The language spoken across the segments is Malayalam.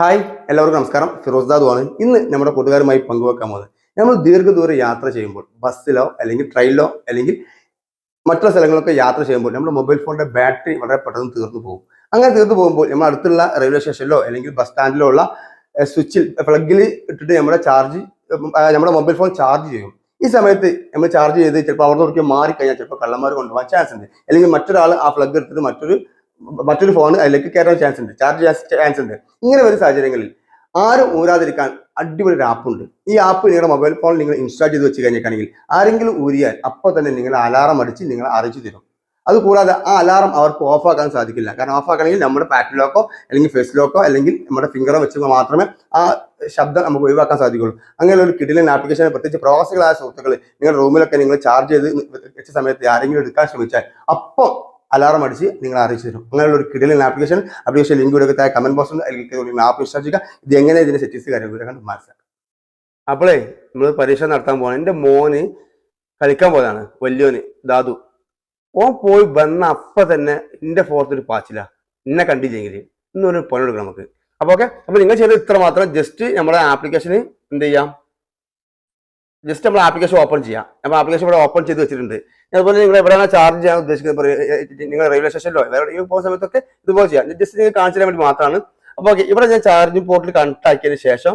ഹായ് എല്ലാവർക്കും നമസ്കാരം. ഫിറോസ് ദാദുവാണ്. ഇന്ന് നമ്മുടെ കൂട്ടുകാരുമായി പങ്കുവെക്കാൻ പോകുന്നത്. നമ്മൾ ദീർഘദൂര യാത്ര ചെയ്യുമ്പോൾ ബസ്സിലോ അല്ലെങ്കിൽ ട്രെയിനിലോ അല്ലെങ്കിൽ മറ്റുള്ള സ്ഥലങ്ങളൊക്കെ യാത്ര ചെയ്യുമ്പോൾ നമ്മുടെ മൊബൈൽ ഫോണിന്റെ ബാറ്ററി വളരെ പെട്ടെന്ന് തീർന്നു പോകും. അങ്ങനെ തീർന്നു പോകുമ്പോൾ നമ്മൾ അടുത്തുള്ള റെയിൽവേ സ്റ്റേഷനിലോ അല്ലെങ്കിൽ ബസ് സ്റ്റാൻഡിലോ ഉള്ള സ്വിച്ചിൽ പ്ലഗിൽ ഇട്ടിട്ട് നമ്മുടെ ചാർജ് നമ്മുടെ മൊബൈൽ ഫോൺ ചാർജ് ചെയ്യും. ഈ സമയത്ത് നമ്മൾ ചാർജ് ചെയ്ത് ചിലപ്പോൾ അവിടെ നോക്കി മാറിക്കഴിഞ്ഞാൽ ചിലപ്പോൾ കള്ളന്മാർ കൊണ്ടുപോകാൻ ചാൻസ് ഉണ്ട്. അല്ലെങ്കിൽ മറ്റൊരാൾ ആ പ്ലഗ് എടുത്തിട്ട് മറ്റൊരു മറ്റൊരു ഫോൺ അതിലേക്ക് കയറാൻ ചാൻസ് ഉണ്ട്. ചാർജ് ചാൻസ് ഉണ്ട്. ഇങ്ങനെ ഒരു സാഹചര്യങ്ങളിൽ ആരും ഊരാതിരിക്കാൻ അടിപൊളി ഒരു ആപ്പുണ്ട് ഈ ആപ്പ് നിങ്ങളുടെ മൊബൈൽ ഫോണിൽ നിങ്ങൾ ഇൻസ്റ്റാൾ ചെയ്ത് വെച്ച് കഴിഞ്ഞിട്ടാണെങ്കിൽ ആരെങ്കിലും ഊരിയാൽ അപ്പോൾ തന്നെ നിങ്ങൾ അലാറം അടിച്ച് നിങ്ങൾ അറിയിച്ചു തരും. അതുകൂടാതെ ആ അലാറം അവർക്ക് ഓഫാക്കാൻ സാധിക്കില്ല. കാരണം ഓഫാക്കണമെങ്കിൽ നമ്മുടെ പാറ്റ് ലോക്കോ അല്ലെങ്കിൽ ഫേസ് ലോക്കോ അല്ലെങ്കിൽ നമ്മുടെ ഫിംഗറോ വെച്ച് മാത്രമേ ആ ശബ്ദം നമുക്ക് ഒഴിവാക്കാൻ സാധിക്കുള്ളൂ. അങ്ങനെ ഒരു കിടിലൻ ആപ്ലിക്കേഷൻ പ്രത്യേകിച്ച് പ്രവാസികളായ സുഹൃത്തുക്കൾ നിങ്ങളുടെ റൂമിലൊക്കെ നിങ്ങൾ ചാർജ് ചെയ്ത് വെച്ച സമയത്ത് ആരെങ്കിലും എടുക്കാൻ ശ്രമിച്ചാൽ അപ്പം അലാറം അടിച്ച് നിങ്ങൾ അറിയിച്ചു തരും. അങ്ങനെയുള്ള ഒരു കിടലിൻ ആപ്ലിക്കേഷൻ ആപ്ലിക്കേഷൻ ലിങ്ക് ഇവിടെ താഴെ കമന്റ് ബോക്സിൽ അല്ലെങ്കിൽ ആപ്പ് ചെയ്യുക. ഇത് എങ്ങനെ ഇതിന്റെ സെറ്റിങ്സ് കാര്യങ്ങൾ കണ്ട് മനസ്സിലാക്കാം അപ്പോളേ നമ്മൾ പരീക്ഷ നടത്താൻ പോകണം എന്റെ മോന് കളിക്കാൻ പോയതാണ്. വലിയോന് ദാദു. ഓൻ പോയി വന്ന അപ്പം തന്നെ എന്റെ ഫോർത്ത് ഒരു പാച്ചില. എന്നെ കണ്ടില്ലെങ്കിൽ ഇന്നൊരു പണി എടുക്കണം നമുക്ക്. അപ്പോൾ ഓക്കെ അപ്പോൾ നിങ്ങൾ ചെയ്തത് ഇത്ര മാത്രം ജസ്റ്റ് നമ്മുടെ ആപ്ലിക്കേഷന് എന്ത് ചെയ്യാം? ജസ്റ്റ് നമ്മൾ ആപ്ലിക്കേഷൻ ഓപ്പൺ ചെയ്യാം. നമ്മൾ ആപ്ലിക്കേഷൻ ഇവിടെ ഓപ്പൺ ചെയ്ത് വെച്ചിട്ടുണ്ട്. അതുപോലെ നിങ്ങൾ എവിടെയാണ് ചാർജ് ചെയ്യാൻ ഉദ്ദേശിക്കുന്നത്? നിങ്ങൾ റെയിൽവേ സ്റ്റേഷനിലോ വേറെ പോകുന്ന സമയത്തൊക്കെ ഇതുപോലെ ചെയ്യാം. ജസ്റ്റ് നിങ്ങൾ കാണിച്ചു തരാൻ വേണ്ടി മാത്രമാണ്. അപ്പോൾ ഓക്കെ ഇവിടെ ഞാൻ ചാർജിങ് പോർട്ടിൽ കണക്ട് ആക്കിയതിന് ശേഷം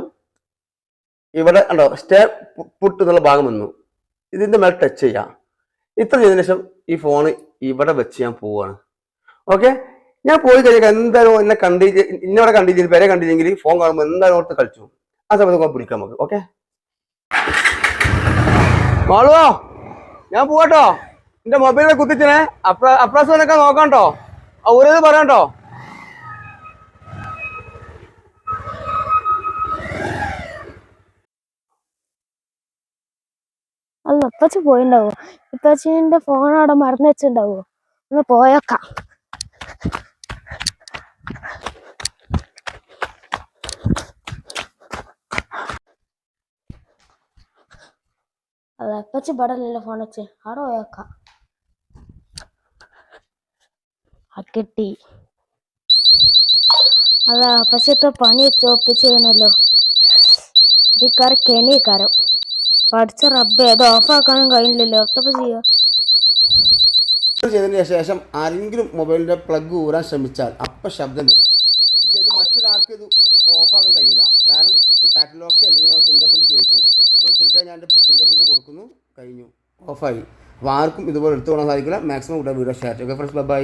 ഇവിടെ ഉണ്ടോ സ്റ്റേ പുട്ട് എന്നുള്ള ഭാഗം വന്നു. ഇതിന്റെ മേലെ ടച്ച് ചെയ്യാം. ഇത്ര ചെയ്തതിനു ശേഷം ഈ ഫോൺ ഇവിടെ വെച്ച് ഞാൻ പോവാണ്. ഓക്കെ ഞാൻ പോയി കഴിഞ്ഞാൽ എന്തായാലും എന്നെ കണ്ടിട്ട് ഇന്നവിടെ കണ്ടില്ലെങ്കിൽ പേരെ കണ്ടില്ലെങ്കിൽ ഫോൺ കാണുമ്പോൾ എന്തായാലും ഓർത്ത് കളിച്ചു ആ സമയത്ത് പിടിക്കാം നമുക്ക്. ഓക്കെ മാളുവോ ഞാൻ പോവാട്ടോ. എന്റെ മൊബൈലിൽ കുത്തിച്ചേ അപ്ര അപ്രാസനൊക്കെ ഒരു ഇത് പറയാട്ടോ. അല്ല അപ്പച്ചു പോയിണ്ടാവോ? ഇപ്പച്ചിന്റെ ഫോൺ അവിടെ മറന്നു വെച്ചിണ്ടാവോ? ഒന്ന് പോയേക്കാം. അല്ല ഇപ്പച്ചി പടലല്ലോ ഫോൺ വെച്ച്? അവിടെ പോയേക്കാം ആ കിട്ടി. അല്ല അപ്പച്ചത്തെ പണി ചോപ്പിച്ച് ചെയ്യണല്ലോ ഇതിക്കാര കെണിക്കാരം പഠിച്ച റബ്ബ് അത് ഓഫാക്കാനും കഴിയില്ലല്ലോ എത്തപ്പോ ചെയ്യാ? ചെയ്തതിന് ശേഷം ആരെങ്കിലും മൊബൈലിന്റെ പ്ലഗ് ഊരാൻ ശ്രമിച്ചാൽ അപ്പം ശബ്ദം വരും. പക്ഷേ ഇത് മറ്റൊരാൾക്ക് ഇത് ഓഫാക്കാൻ കഴിയില്ല കാരണം ഈ പാറ്റേൺ ലോക്ക് അല്ലെങ്കിൽ ഞങ്ങൾ ഫിംഗർ പ്രിന്റ് ചോദിക്കും. അപ്പോൾ തീർച്ചയായും ഞാൻ കൊടുക്കുന്നു കഴിഞ്ഞു. ഓഫായി. അപ്പോൾ ആർക്കും ഇതുപോലെ എടുത്തു കൊള്ളാൻ സാധിക്കില്ല. മാക്സിമം ഇവിടെ വീഡിയോ ഷെയർ ചെയ്യുക ഫ്രണ്ട്സ് ബൈ